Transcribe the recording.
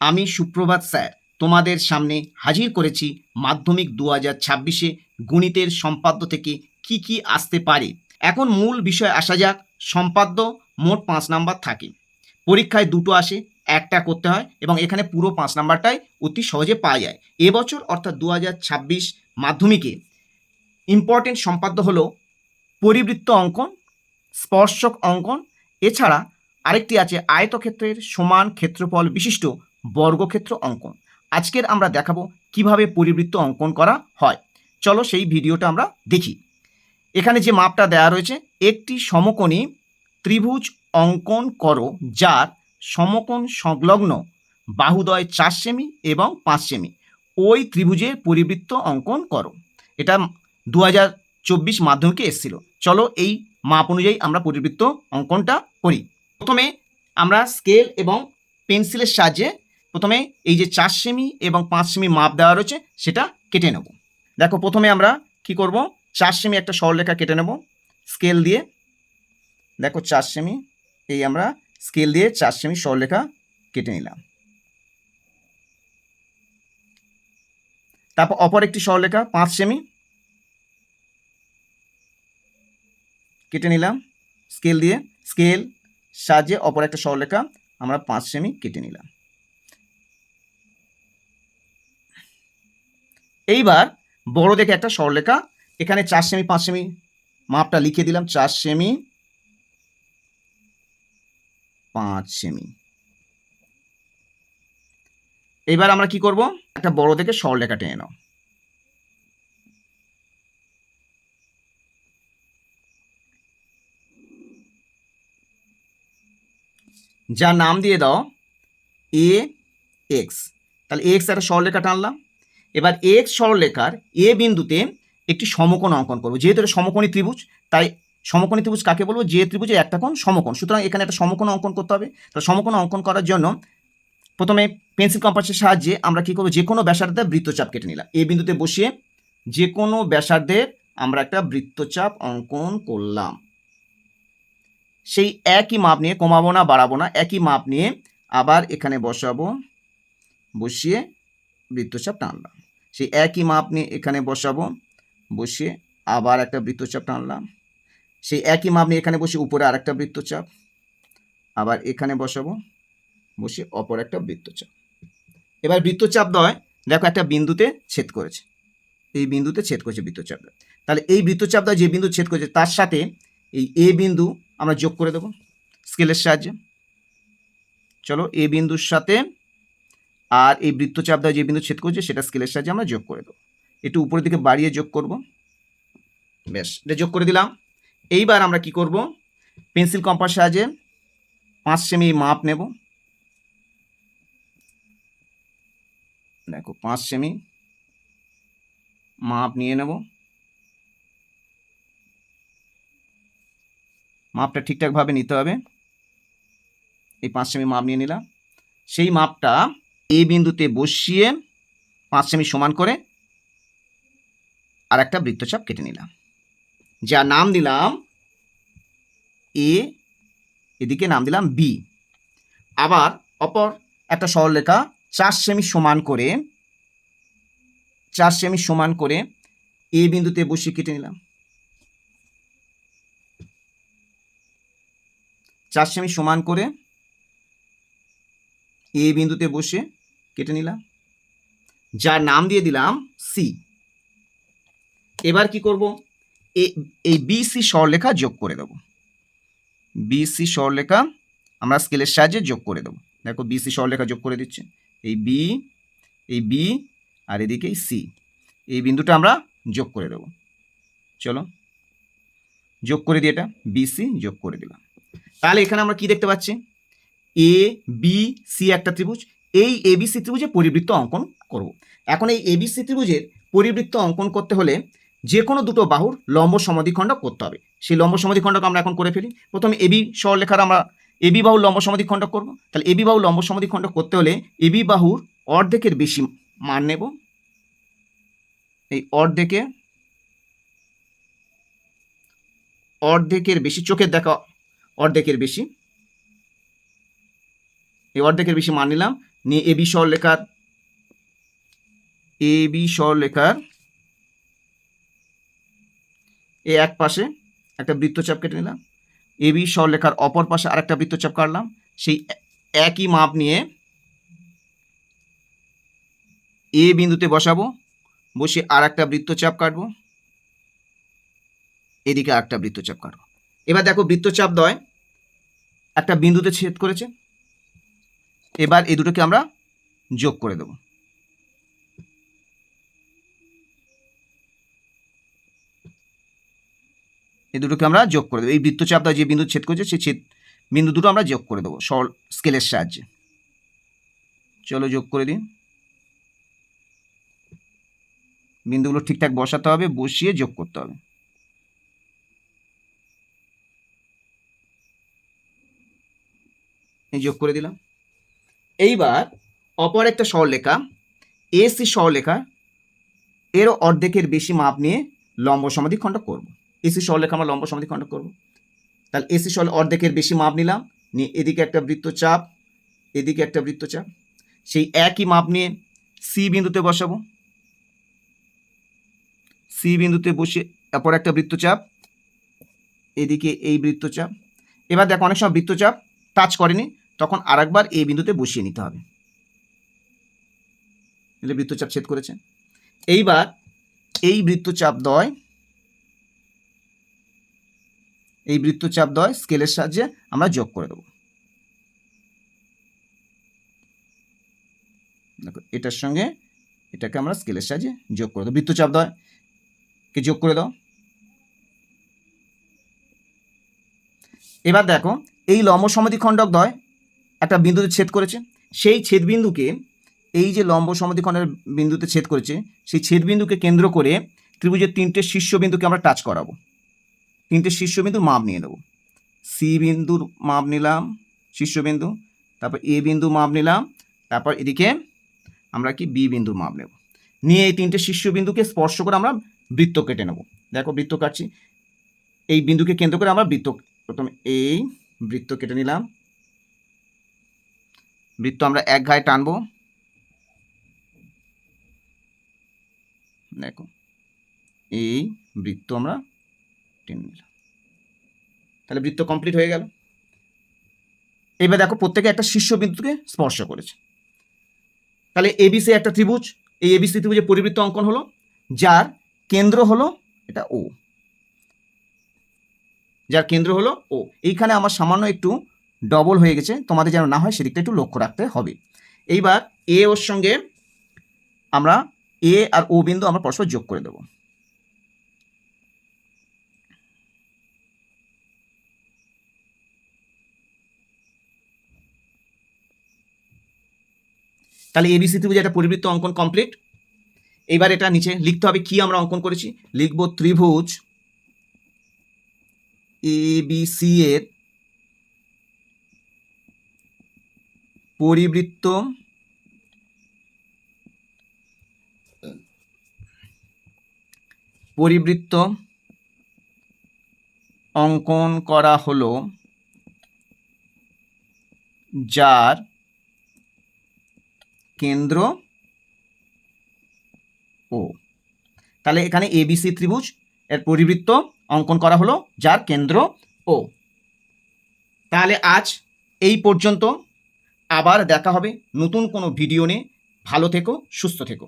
আমি সুপ্রভাত স্যার, তোমাদের সামনে হাজির করেছি মাধ্যমিক দু হাজার ছাব্বিশে গণিতের সম্পাদ্য থেকে কি কি আসতে পারে। এখন মূল বিষয় আসা যাক, সম্পাদ্য মোট পাঁচ নাম্বার থাকে। পরীক্ষায় দুটো আসে, একটা করতে হয় এবং এখানে পুরো পাঁচ নাম্বারটাই অতি সহজে পাওয়া যায়। এবছর অর্থাৎ দু হাজার ছাব্বিশ মাধ্যমিকে ইম্পর্টেন্ট সম্পাদ্য হলো পরিবৃত্ত অঙ্কন, স্পর্শক অঙ্কন। এছাড়া আরেকটি আছে আয়তক্ষেত্রের সমান ক্ষেত্রফল বিশিষ্ট বর্গক্ষেত্র অঙ্কন। আজকের আমরা দেখাবো কীভাবে পরিবৃত্ত অঙ্কন করা হয়। চলো সেই ভিডিওটা আমরা দেখি। এখানে যে মাপটা দেওয়া রয়েছে, একটি সমকোণী ত্রিভুজ অঙ্কন করো, যার সমকোণ সংলগ্ন বাহুদয় চার সেমি এবং পাঁচ সেমি। ওই ত্রিভুজের পরিবৃত্ত অঙ্কন করো। এটা দু হাজার চব্বিশ মাধ্যমিকে এসেছিল। চলো এই মাপ অনুযায়ী আমরা পরিবৃত্ত অঙ্কনটা করি। প্রথমে আমরা স্কেল এবং পেন্সিলের সাহায্যে প্রথমে এই যে চার সেমি এবং পাঁচ সেমি মাপ দেওয়া রয়েছে, সেটা কেটে নেব। দেখো, প্রথমে আমরা কি করব? চার সেমি একটা সরলরেখা কেটে নেব, স্কেল দিয়ে। দেখো, চার সেমি, এই আমরা স্কেল দিয়ে চার সেমি সরলরেখা কেটে নিলাম। তারপর অপর একটি সরলরেখা, পাঁচ সেমি, কেটে নিলাম, স্কেল দিয়ে। স্কেল সাহায্যে অপর একটা সরলরেখা আমরা পাঁচ সেমি কেটে নিলাম। এইবার বড় দেখে একটা সরলরেখা। এখানে চার সেমি পাঁচ সেমি মাপটা লিখে দিলাম। চার সেমি পাঁচ সেমি এবার আমরা কি করব? একটা বড় দেখে সরলরেখা টেনে নাও। যা নাম দিয়ে দাও এ এক্স তাহলে এক্স একটা সরলরেখা টানলাম। এবার এক্স সরলরেখার এ বিন্দুতে একটি সমকোণ অঙ্কন করব। যেহেতু এটা সমকোণী ত্রিভুজ, তাই সমকোণী ত্রিভুজ কাকে বলব? যে ত্রিভুজের একটা কোণ সমকোণ। সুতরাং এখানে একটা সমকোণ অঙ্কন করতে হবে। তো সমকোণ অঙ্কন করার জন্য প্রথমে পেন্সিল কম্পাসের সাহায্যে আমরা কি করব? যে কোনো ব্যাসার্ধে বৃত্তচাপ কেটে নিলাম। এই বিন্দুতে বসিয়ে যে কোনো ব্যাসার্ধের আমরা একটা বৃত্তচাপ অঙ্কন করলাম। সেই একই মাপ নিয়ে কমাবো না, বাড়াবো না, একই মাপ নিয়ে আবার এখানে বসাবো, বসিয়ে বৃত্তচাপ টানলাম সেই একই মাপ নিয়ে এখানে বসাবো। বসিয়ে আবার একটা বৃত্তচাপ টানলাম। সেই একই মাপ নিয়ে এখানে বসে উপরে আরেকটা বৃত্তচাপ। আবার এখানে বসাবো। বসে অপর একটা বৃত্তচাপ। এবার বৃত্তচাপ দয় দেখো একটা বিন্দুতে ছেদ করেছে। এই বিন্দুতে ছেদ করেছে বৃত্তচাপ। তাহলে এই বৃত্তচাপ দয় যে বিন্দু ছেদ করেছে, তার সাথে এই এ বিন্দু আমরা যোগ করে দেবো। স্কেলের সাহায্যে। চলো এ বিন্দুর সাথে আর এই বৃত্তচাপ দ্বয় যে বিন্দু ছেদ করছে, সেটা স্কেলের সাহায্যে আমরা যোগ করে দেবো। একটু উপরের দিকে বাড়িয়ে যোগ করব। বেশ, এটা যোগ করে দিলাম। এইবার আমরা কি করব? পেন্সিল কম্পাস সাহায্যে পাঁচ সেমি মাপ নেব। দেখো, পাঁচ সেমি মাপ নিয়ে নেব। মাপটা ঠিকঠাকভাবে নিতে হবে। এই পাঁচ সেমি মাপ নিয়ে নিলাম। সেই মাপটা এই বিন্দুতে বসিয়ে পাঁচ সেমি সমান করে আর একটা বৃত্তচাপ কেটে নিলাম। যা নাম দিলাম এ এদিকে নাম দিলাম বি আবার অপর একটা সরলরেখা চার সেমি সমান করে, চার সেমি সমান করে এ বিন্দুতে বসিয়ে কেটে নিলাম। চার সেমি সমান করে এ বিন্দুতে বসে কেটে নিলাম। যার নাম দিয়ে দিলাম সি এবার কি করব? এই বিসি সরলেখা যোগ করে দেব। বিসি সরলেখা আমরা স্কেলের সাহায্যে যোগ করে দেবো। দেখো বিসি সরলেখা যোগ করে দিচ্ছি। এই বি এই বি আর এদিকে সি এই বিন্দুটা আমরা যোগ করে দেবো। চলো। যোগ করে দিই এটা বিসি যোগ করে দিলাম। তাহলে এখানে আমরা কি দেখতে পাচ্ছি? এ বি সি একটা ত্রিভুজ, এই এবিসি ত্রিভুজে পরিবৃত্ত অঙ্কন করব। এখন এই এবিসি ত্রিভুজের পরিবৃত্ত অঙ্কন করতে হলে যে কোনো দুটো বাহুর লম্ব সমাধিখণ্ড করতে হবে। সেই লম্ব সমাধিখণ্ডক আমরা এখন করে ফেলি। প্রথমে এবি সরলেখার আমরা এবি বাহুর লম্ব সমাধিখণ্ড করব। তাহলে এবি বাহুর লম্ব সমাধিখণ্ড করতে হলে এবি বাহুর অর্ধেকের বেশি মান নেব। এই অর্ধেকে অর্ধেকের বেশি, চোখের দেখা অর্ধেকের বেশি এই অর্ধেকের বেশি মান নিলাম। নিয়ে এ বি সরলেখার এ বি সরলেখার এ এক পাশে একটা বৃত্তচাপ কেটে নিলাম। এ বি সরলেখার অপর পাশে আরেকটা বৃত্তচাপ কাটলাম। সেই একই মাপ নিয়ে এ বিন্দুতে বসাবো। বসে আর একটা বৃত্তচাপ কাটবো। এদিকে আরেকটা বৃত্তচাপ কাটবো। এবার দেখো বৃত্তচাপ দয় একটা বিন্দুতে ছেদ করেছে। এবার এই দুটোকে আমরা যোগ করে দেবো। এই দুটোকে আমরা যোগ করে দেবো। এই বৃত্তচাপ দ্বয় যে বিন্দু ছেদ করেছে, সেই ছেদ বিন্দু দুটো আমরা যোগ করে দেবো সরল স্কেলের সাহায্যে। চলো যোগ করে দিন বিন্দুগুলো ঠিকঠাক বসাতে হবে, বসিয়ে যোগ করতে হবে। যোগ করে দিলাম। এইবার অপর একটা সরলরেখা এসি সরলরেখা এরও অর্ধেকের বেশি মাপ নিয়ে লম্ব সমাধিখণ্ড করব। এসি সরলরেখা আমরা লম্ব সমাধিখণ্ড করব। তাহলে এসি সরল অর্ধেকের বেশি মাপ নিলাম, নিয়ে এদিকে একটা বৃত্তচাপ এদিকে একটা বৃত্তচাপ সেই একই মাপ নিয়ে সি বিন্দুতে বসাবো। সি বিন্দুতে বসে অপর একটা বৃত্তচাপ এদিকে এই বৃত্তচাপ এবার দেখো অনেক সময় বৃত্তচাপ টাচ করেনি তখন আরেকবার এই বিন্দুতে বসিয়ে নিতে হবে। বৃত্তচাপ ছেদ করেছে। এইবার এই বৃত্তচাপ দয়, এই বৃত্তচাপ দয় স্কেলের সাহায্যে আমরা যোগ করে দেবো। দেখো, এটার সঙ্গে এটাকে আমরা স্কেলের সাহায্যে যোগ করে দেবো। বৃত্তচাপ দয় কে যোগ করে দাও। এবার দেখো, এই লম্ব সমাধিখণ্ডক দয় একটা বিন্দুতে ছেদ করেছে। সেই ছেদ বিন্দুকে এই যে লম্ব সমাধিখণ্ডের বিন্দুতে ছেদ করেছে, সেই ছেদ বিন্দুকে কেন্দ্র করে ত্রিভুজের তিনটে শীর্ষবিন্দুকে আমরা টাচ করাবো। তিনটে শীর্ষবিন্দুর মাপ নিয়ে নেব। সি বিন্দুর মাপ নিলাম, শীর্ষবিন্দু, তারপর এ বিন্দু মাপ নিলাম, তারপর এদিকে আমরা কি বি বিন্দুর মাপ নেব। নিয়ে এই তিনটে শীর্ষবিন্দুকে স্পর্শ করে আমরা বৃত্ত কেটে নেব। দেখো বৃত্ত কাটছি। এই বিন্দুকে কেন্দ্র করে আমরা বৃত্ত, প্রথমে এই বৃত্ত কেটে নিলাম বৃত্ত আমরা এক ঘায়ে টানবো। দেখো, এই বৃত্ত আমরা টেনে নিলাম। তাহলে বৃত্ত কমপ্লিট হয়ে গেল। এবার দেখো, প্রত্যেকে একটা শীর্ষবিন্দুকে স্পর্শ করেছে। তাহলে এবিসি একটা ত্রিভুজ, এই এবিসি ত্রিভুজের পরিবৃত্ত অঙ্কন হলো, যার কেন্দ্র হলো এটা ও যার কেন্দ্র হলো ও এইখানে আমার সামান্য একটু ডবল হয়ে গেছে। তোমাদের যেন না হয় সেদিকটা একটু লক্ষ্য রাখতে হবে। এইবার এ ওর সঙ্গে আমরা এ আর ও বিন্দু আমরা পরস্পর যোগ করে দেবো। তাহলে এবিসি ত্রিভুজ একটা পরিবৃত্ত অঙ্কন কমপ্লিট এবার এটা নিচে লিখতে হবে কি আমরা অঙ্কন করেছি। লিখব ত্রিভুজ এবিসি এর পরিবৃত্ত পরিবৃত্ত অঙ্কন করা হলো যার কেন্দ্র ও। তাহলে এখানে এবিসি ত্রিভুজ এর পরিবৃত্ত অঙ্কন করা হলো যার কেন্দ্র ও। তাহলে আজ এই পর্যন্ত। আবার দেখা হবে নতুন কোনো ভিডিও নিয়ে। ভালো থেকো সুস্থ থেকো।